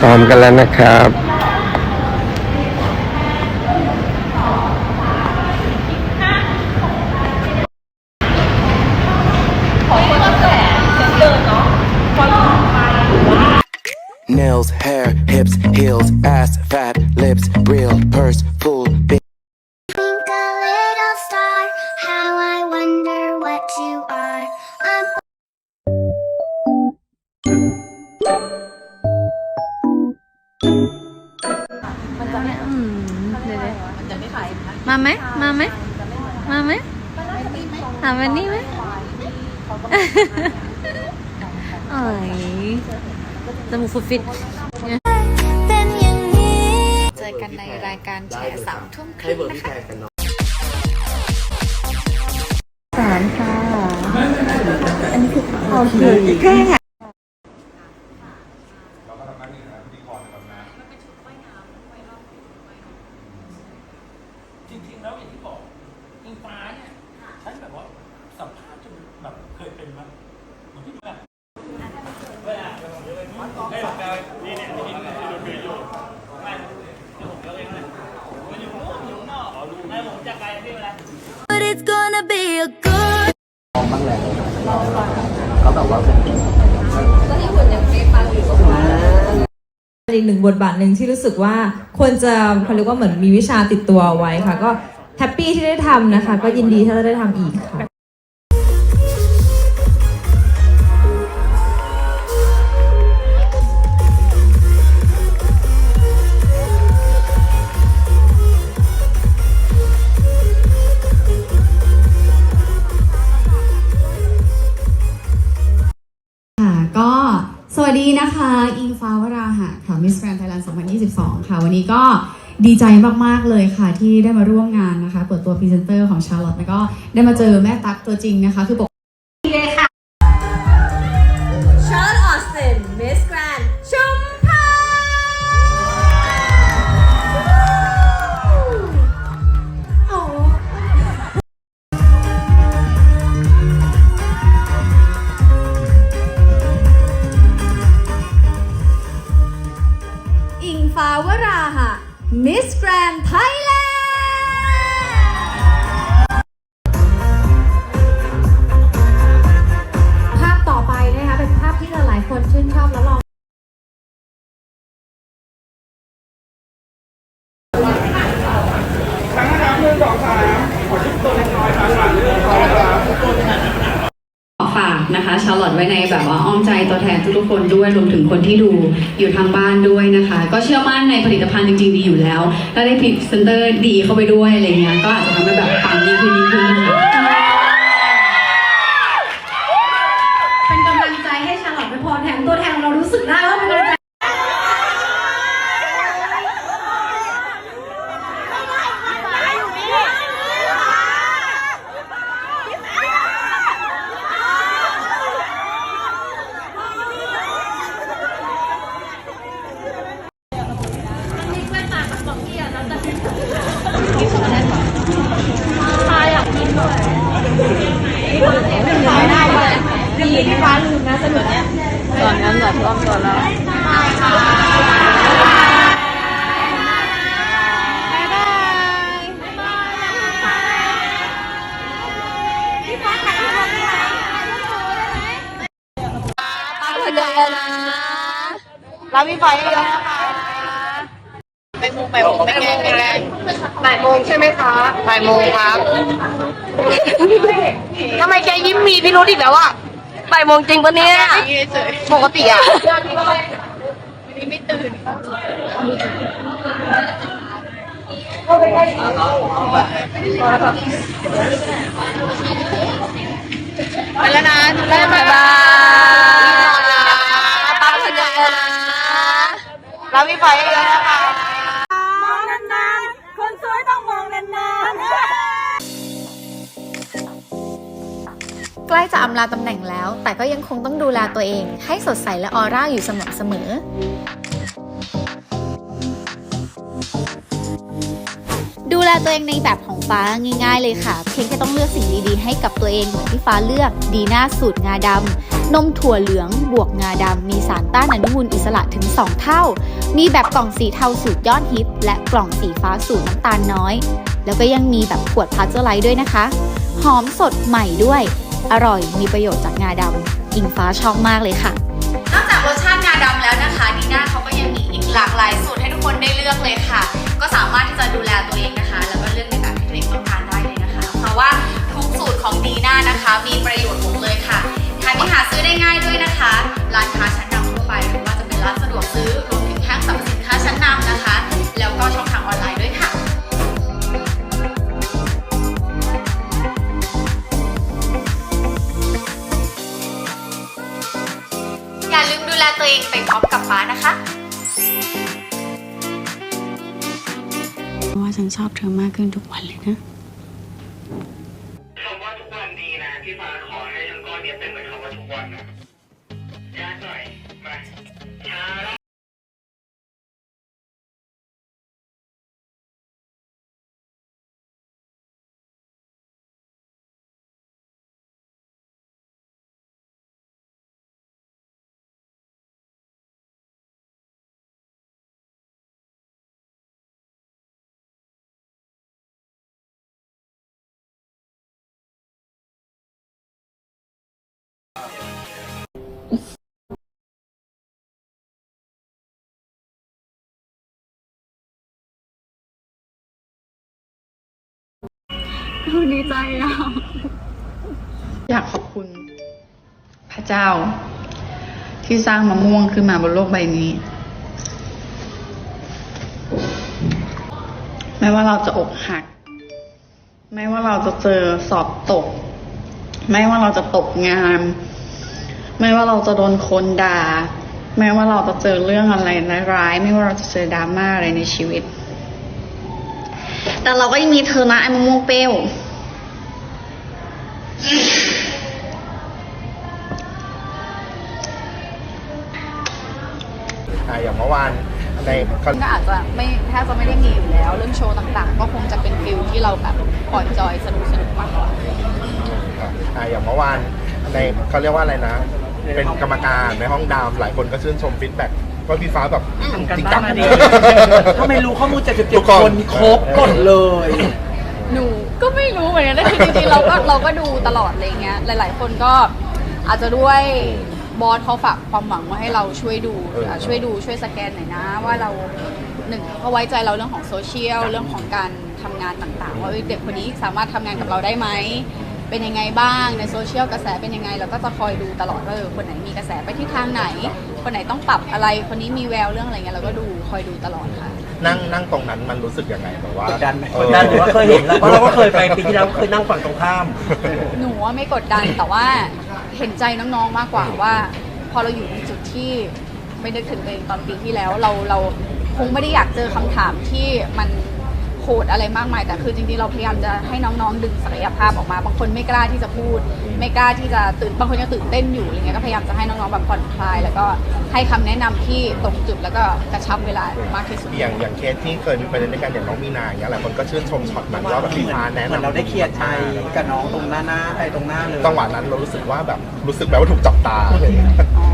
ซ้อมกันแล้วนะครับ Nails, hair, hips, heels, ass, fat, lips, real, purse, full, ไหมมาไหมมาไหมถามวันนี้ไหมเอ้ยจมูกฟุดฟิตเป็นอย่างนี้เจอกันในรายการแชร์สามทุ่มครึ่งนะคะสารค่ะ อันนี้คือโอเคแค่ อีกหนึ่งบทบาทหนึ่งที่รู้สึกว่าควรจะเขาเรียกว่าเหมือนมีวิชาติดตัวเอาไว้ค่ะ ก็แฮปปี้ที่ได้ทำนะคะ ก็ยินดีที่จะได้ทำอีกค่ะ ดีนะคะ อิงฟ้าวราหะค่ะ Miss Grand Thailand 2022 ค่ะ วันนี้ก็ดีใจมาก ๆ เลยค่ะ ที่ได้มาร่วมงานนะคะ เปิดตัวพรีเซนเตอร์ของชาร์ลอตแล้วก็ได้มาเจอแม่ตั๊กตัวจริงนะคะ คือปกะมิส นะคะ ชาลอตไว้ในแบบว่าอ้อมใจตัวแทนทุกๆคนด้วยรวมถึงคนที่ดูอยู่ทางบ้านด้วยนะคะ ก็เชื่อมั่นในผลิตภัณฑ์จริงๆดีอยู่แล้วถ้าได้พรีเซนเตอร์ดีเข้าไปด้วยอะไรเงี้ยก็อาจจะทำให้แบบปังยิ่งขึ้นยิ่งขึ้น รามีไฟเยอะนะคะไปโมงไปโมงไปแกงไปแกงบ่ายโมงใช่ไหมคะบ่ายโมงครับทำไมแกยิ้มมีพิรุธอีกแล้วอะบ่ายโมงจริงปะเนี่ยปกติอะไปแล้วนะบ๊ายบายบายตั้งใจนะเรามีไฟเยอะนะคะใกล้จะอำลาตำแหน่งแล้ว แต่ก็ยังคงต้องดูแลตัวเอง ให้สดใสและออร่าอยู่เสมอเสมอดูแลตัวเองในแบบของ ฟ้าง่ายๆเลยค่ะ เพียงแค่ต้องเลือกสิ่งดีๆให้กับตัวเองเหมือนที่ฟ้าเลือก ดีหน้าสูตรงาดำ นมถั่วเหลืองบวกงาดำ มีสารต้านอนุมูลอิสระถึง 2 เท่า มีแบบกล่องสีเทาสูตรยอดฮิต และกล่องสีฟ้าสูตรน้ำตาลน้อย แล้วก็ยังมีแบบขวดพาสเจอร์ไลท์ด้วยนะคะ หอมสดใหม่ด้วย อร่อยมีประโยชน์จากงาดำอิงฟ้าชอบมากเลยค่ะ นอกจากรสชาติงาดำแล้วนะคะดีน่าเขาก็ยังมีอีกหลากหลายสูตรให้ทุกคนได้เลือกเลยค่ะ ก็สามารถที่จะดูแลตัวเองนะคะ แล้วก็เลือก เองต้องการได้เลยนะคะ เพราะว่าทุกสูตรของดีน่านะคะ มีประโยชน์หมดเลยค่ะแถมยังหาซื้อได้ง่ายด้วยนะคะร้านค้าชั้นนำทั่วไปหรือว่าจะเป็นร้านสะดวกซื้อรวมถึงห้างสรรพสินค้าชั้นนำนะคะ แล้วก็ช่องทางออนไลน์ด้วยค่ะอย่าลืมดูแลตัวเองไปพร้อมกับฟ้านะคะ ฉันชอบเธอมากขึ้นทุกวันเลยนะ อยากขอบคุณ พระเจ้า ที่สร้างมะม่วงขึ้นมาบนโลกใบนี้ ไม่ว่าเราจะอกหัก ไม่ว่าเราจะเจอสอบตก ไม่ว่าเราจะตกงาน ไม่ว่าเราจะโดนคนด่า ไม่ว่าเราจะเจอเรื่องอะไรร้ายๆไม่ว่าเราจะเจอดราม่าอะไรในชีวิต แต่เราก็ยังมีเธอนะไอ้มะม่วงเปรี้ยวอ่าอย่างเมื่อวานในคอนก็อาจจะไม่แทบจะไม่ได้มีอยู่แล้ว เรื่องโชว์ต่างๆ ก็คงจะเป็นฟิลที่เราแบบปล่อยจอยสนุกสนุกๆมากกว่าอ่าอย่างเมื่อวานในเขาเรียกว่าอะไรนะ เป็นกรรมการในห้องดำหลายคนก็ชื่นชมฟีดแบ็ก ว่าพี่ฟ้าแบบทำกันจริงบ้าจันง มาดีเลยทำไมรู้ข้อมูลทุก77คนคนครบหมดเลย หนูก็ไม่รู้เหมือนกันนะคือจริงๆเราก็เราก็ดูตลอดอะไรเงี้ย หลาย ๆ คนก็อาจจะด้วยบอสเขาฝากความหวังมาให้เราช่วยดูเออ อะช่วยดูช่วยสแกนหน่อยนะ ว่าเราหนึ่งเขาไว้ใจเราเรื่องของโซเชียลเรื่องของการทำงานต่างๆ ว่าเอ้ยเด็กคนนี้สามารถทำงานกับเราได้ไหม เป็นยังไงบ้างในโซเชียลกระแสเป็นยังไง เราก็จะคอยดูตลอดว่าเออคนไหนมีกระแสไปที่ทางไหน คนไหนต้องปรับอะไรคนนี้มีแววเรื่องอะไรเงี้ยเราก็ดูคอยดูตลอดค่ะ นั่งนั่งตรงนั้นมันรู้สึกยังไงแบบว่ากดดันไหมเออกดดันหรือว่าเคยเห็นแล้วเพราะเราก็เคยไปปีที่แล้วก็เคยนั่งฝั่งตรงข้าม หนูว่าไม่กดดันแต่ว่าเห็นใจน้องๆมากกว่าว่า พอเราอยู่ในจุดที่ไม่นึกถึงตัวเองตอนปีที่แล้วเราเราคงไม่ได้อยากเจอคำถามที่มัน โหดอะไรมากมาย แต่คือจริงๆเราพยายามจะให้น้องๆดึงศักยภาพออกมา บางคนไม่กล้าที่จะพูด ไม่กล้าที่จะตื่นบางคนยังตื่นเต้นอยู่อะไรเงี้ยก็พยายามจะให้น้องๆแบบผ่อนคลาย แล้วก็ให้คำแนะนำที่ตรงจุดแล้วก็กระชับเวลามากที่สุด อย่างอย่างเคสที่เคยมีประเด็นด้วยกันอย่างน้องมีนาอย่างเงี้ยหลายคนก็ชื่นชมช็อตนั้นว่าแบบพี่ฟ้าแนะเหมือนนำเราได้เคลียร์ใจกับน้องตรงหน้าหน้าไอ้ตรงหน้าเลยจังหวะนั้นเรารู้สึกว่าแบบรู้สึกแบบว่าถูกจับตาอ๋อ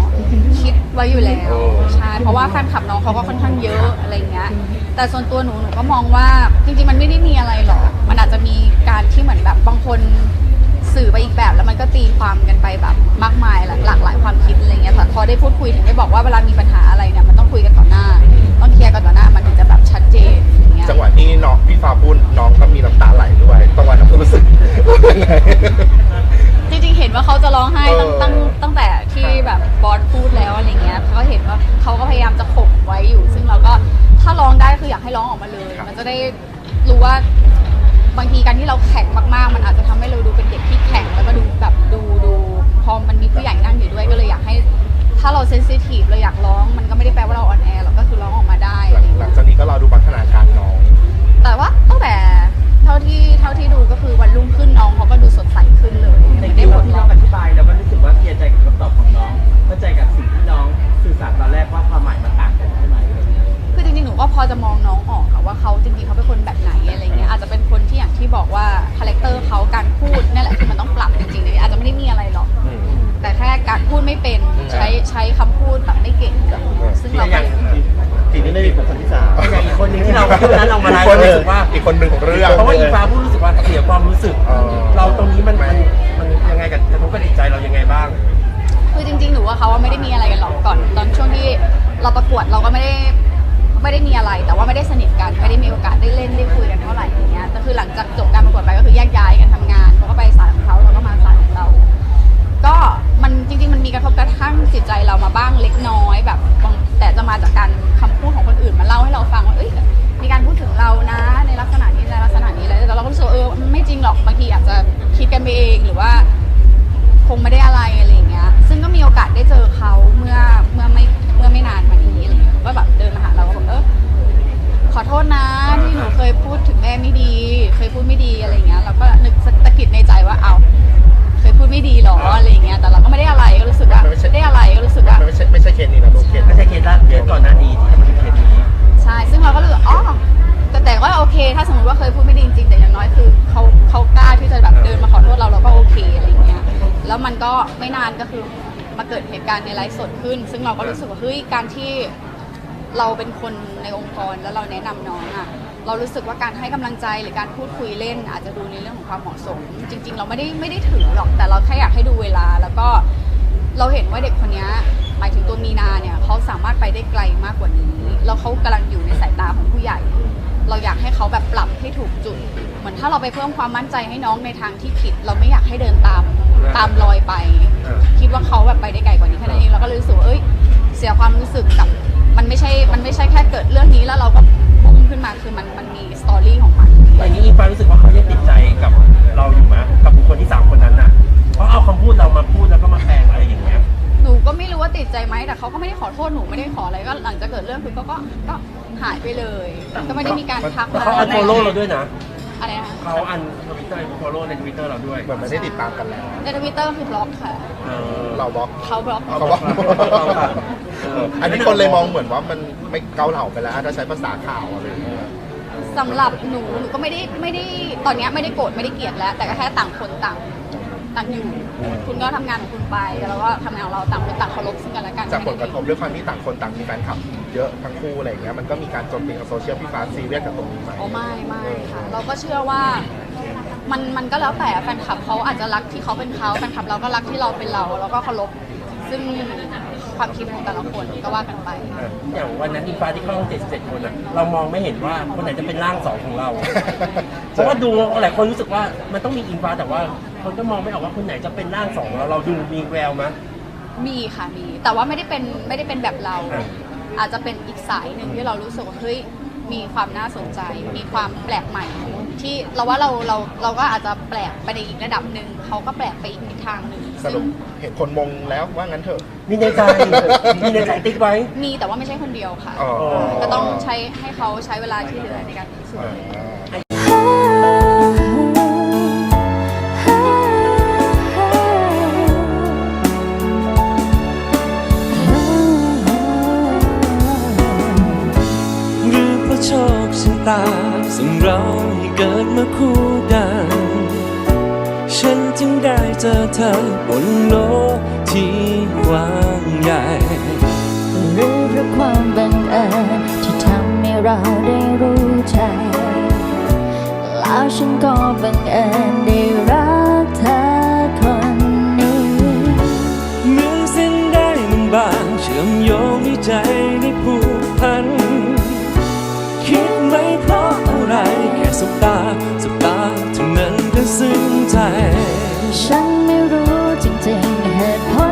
คิดไว้อยู่แล้วโอ้ใช่เพราะว่าแฟนคลับน้องเขาก็ค่อนข้างเยอะอะไรเงี้ยแต่ส่วนตัวหนูหนูก็มองว่าจริงๆมันไม่ได้มีอะไรหรอก มันอาจจะมีการที่เหมือนแบบบางคนสื่อไปอีกแบบแล้วมันก็ตีความกันไปแบบมากมายหลากหลากหลายความคิดอะไรเงี้ยแต่พอได้พูดคุยถึงได้บอกว่าเวลามีปัญหาอะไรเนี่ยมันต้องคุยกันต่อหน้า ต้องเคลียร์กันต่อหน้ามันถึงจะแบบชัดเจนอย่างเงี้ยจังหวะที่น้องพี่ฟ้าพูดน้องก็มีน้ำตาไหลด้วยจังหวะนั้นรู้สึกยังไง คืออยากให้ร้องออกมาเลยมันจะได้รู้ว่าบางทีการที่เราแข็งมากๆ มันอาจจะทำให้เราดูเป็นเด็กที่แข็งแล้วก็ดูแบบดูดูพอมันมีผู้ใหญ่นั่งอยู่ด้วยก็เลยอยากให้ ถ้าเราเซนซิทีฟเราอยากร้อง มันก็ไม่ได้แปลว่าเราอ่อนแอหรอกก็คือร้องออกมาได้หอะลัไรงหลัเงี้งยจากนี้ก็รอดูพัฒนาการน้อง แต่ว่าตั้งแต่เท่าที่เท่าที่ดูก็คือวันรุ่ง คนหนึ่งของเรื่อง เพราะว่าอีฟ้าพูดรู้สึกว่าเสียความรู้สึก เออ เราตรงนี้มันมันมันยังไงกับกระทบกับจิตใจเรายังไงบ้าง คือจริงๆ หนูว่าเขาว่าไม่ได้มีอะไรกันหรอกก่อน ตอนช่วงที่เราประกวดเราก็ไม่ได้ไม่ได้มีอะไร แต่ว่าไม่ได้สนิทกันไม่ได้มีโอกาสได้เล่นได้คุยกันเท่าไหร่อย่างเงี้ยแต่คือหลังจากจบการประกวดไปก็คือแยกย้ายกันทำงานเขาก็ไปสายของเขาเราก็มาสายของเรา ก็มันจริงๆ มันมีกระทบกระทั่งจิตใจเรามาบ้างเล็กน้อยแบบบางแต่จะมาจากการคำพูดของคนอื่นมาเล่าให้เราฟังว่าเอ้ย มีการพูดถึงเรานะในลักษณะนี้ในลักษณะนี้แล้วแต่เราก็รู้สึกว่าเออมันไม่จริงหรอกบางทีอาจจะคิดกันไปเองหรือว่า คงไม่ได้อะไรอะไรอย่างเงี้ย ซึ่งก็มีโอกาสได้เจอเขาเมื่อเมื่อไม่เมื่อไม่นานมานี้อะไรเงี้ยก็แบบเดินมาหาเราก็บอกเออขอโทษนะที่หนูเคยพูดถึงแม่ไม่ดี เคยพูดไม่ดีอะไรเงี้ยเราก็นึกสะกิดในใจว่าเอาเคยพูดไม่ดีหรออะไรเงี้ยแต่เราก็ไม่ได้อะไรก็รู้สึกว่าไม่ใช่ไม่ได้อะไรก็รู้สึกว่ามันไม่ใช่ไม่ใช่เคสนี้นะลูกเคสไม่ใช่เคสละเคสก่อนหน้านี้ที่มันเป็นเคสนี้ ใช่ ซึ่งเราก็รู้สึกอ๋อแต่แต่ว่าโอเค ถ้าสมมติว่าเคยพูดไม่ดีจริงแต่อย่างน้อยคือเขาเขากล้าที่จะแบบเดินมาขอโทษเราเราก็โอเคอะไรเงี้ย แล้วมันก็ไม่นานก็คือมาเกิดเหตุการณ์ในไลฟ์สดขึ้น ซึ่งเราก็รู้สึกว่าเฮ้ยการที่เราเป็นคนในองค์กรแล้วเราแนะนำน้องอะเรารู้สึกว่าการให้กำลังใจหรือการพูดคุยเล่น อาจจะดูในเรื่องของความเหมาะสม จริง ๆ เราไม่ได้ไม่ได้ถือหรอกแต่เราแค่อยากให้ดูเวลา แล้วก็เราเห็นว่าเด็กคนนี้ หมายถึงตัวมีนาเนี่ยเขาสามารถไปได้ไกลมากกว่านี้ แล้วเขากำลังอยู่ในสายตาของผู้ใหญ่ เราอยากให้เขาแบบปรับให้ถูกจุด เหมือนถ้าเราไปเพิ่มความมั่นใจให้น้องในทางที่ผิด เราไม่อยากให้เดินตามตามรอยไป คิดว่าเขาแบบไปได้ไกลกว่านี้แค่นั้นเองเราก็เลยรู้สึกว่าเอ้ยเสียความรู้สึกกับมันไม่ใช่ มันไม่ใช่แค่เกิดเรื่องนี้แล้วเราก็บุ้มขึ้นมาคือมันมันมีสตอรี่ของมันแต่อย่างนี้อิงฟ้ารู้สึกว่าเขายังติดใจกับเราอยู่ไหมกับบุคคลที่สามคนนั้นน่ะเพราะเอาคำพูดเรามาพูดแล้วก็มาแปลงอะไรอย่างเงี้ย หนูก็ไม่รู้ว่าติดใจไหมแต่เขาก็ไม่ได้ขอโทษหนูไม่ได้ขออะไรก็หลังจากเกิดเรื่องคือก็ก็ก็หายไปเลย ก็ไม่ได้มีการทักแล้วเขาอันโฟโล่เราด้วยนะอะไรนะคะเขาอันทวิตเตอร์โฟโล่ในทวิตเตอร์เราด้วยเหมือนไม่ได้ติดตามกันแล้วในทวิตเตอร์คือบล็อกค่ะเออเราบล็อกเขาบล็อกเขาบล็อกเอาค่ะเอออันนี้คนเลยมองเหมือนว่ามันไม่เกาเหลาไปแล้วถ้าใช้ภาษาข่าวอะไรอย่างเงี้ยสำหรับหนูหนูก็ไม่ได้ไม่ได้ตอนเนี้ยไม่ได้โกรธไม่ได้เกลียดแล้ว แต่ก็แค่ต่างคนต่าง ต่างอยู่ คุณก็ทำงานของคุณไปแล้วก็ทำงานของเราต่างคนต่างเคารพซึ่งกันและกันจากผลกระทบด้วยความที่ต่างคนต่างมีแฟนคลับ เยอะทั้งคู่อะไรอย่างเงี้ยมันก็มีการโจมตีกับโซเชียลพี่ฟ้าซีเรียสกับตรงนี้ไหมโอ้ไม่ไม่ค่ะ เราก็เชื่อว่ามันมันก็แล้วแต่แฟนคลับเขาอาจจะรักที่เขาเป็นเขาแฟนคลับเราก็รักที่เราเป็นเราแล้วก็เคารพซึ่งความคิดของแต่ละคนก็ว่ากันไปอย่างวันนั้นอิงฟ้าที่เข้าห้อง77 คนอะเรามองไม่เห็นว่าคนไหนจะเป็นร่างสองของเรา เพราะว่าดูหลายคนรู้สึกว่ามันต้องมีอิงฟ้าแต่ว่า คนก็มองไม่ออกว่าคนไหนจะเป็นร่างสองเราเราดูมีแววมั้ย มีค่ะมี แต่ว่าไม่ได้เป็นไม่ได้เป็นแบบเรา อ่า อาจจะเป็นอีกสายหนึ่งที่เรารู้สึกว่าเฮ้ยมีความน่าสนใจ มีความแปลกใหม่ ที่เราว่าเราเราเราก็อาจจะแปลกไปในอีกระดับหนึ่งเขาก็แปลกไปอีกทิศทางหนึ่งสรุปเห็นคนมงแล้วว่างั้นเถอะ มีในใจมีในใจติ๊กไว้ มีแต่ว่าไม่ใช่คนเดียวค่ะอ๋อก็ต้องใช้ให้เขาใช้เวลาที่เหลือในการพิสูจน์ อ่า ตาส่งเราให้เกิดมาคู่กัน ฉันจึงได้เจอเธอบนโลกที่กว้างใหญ่หรือเพราะความบังเอิญที่ทำให้เราได้รู้ใจ แล้วฉันก็บังเอิญได้รักเธอคนนี้เหมือนเส้นได้มันบางเชื่อมโยงให้ใจได้ผูก ใจ ฉันไม่รู้จริงๆเหตุผล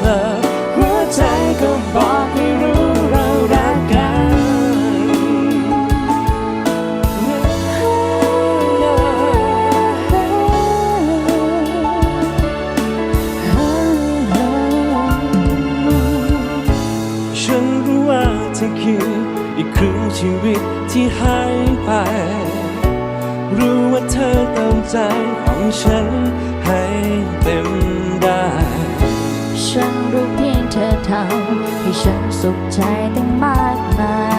ธอ หัวใจก็บอกให้รู้เรารักกันฉันรู้ว่าเธอคืออีกครึ่งชีวิตที่หายไป รู้ว่าเธอเติมใจของฉันให้เต็ม ทำให้ฉันสุขใจตั้งมากมาย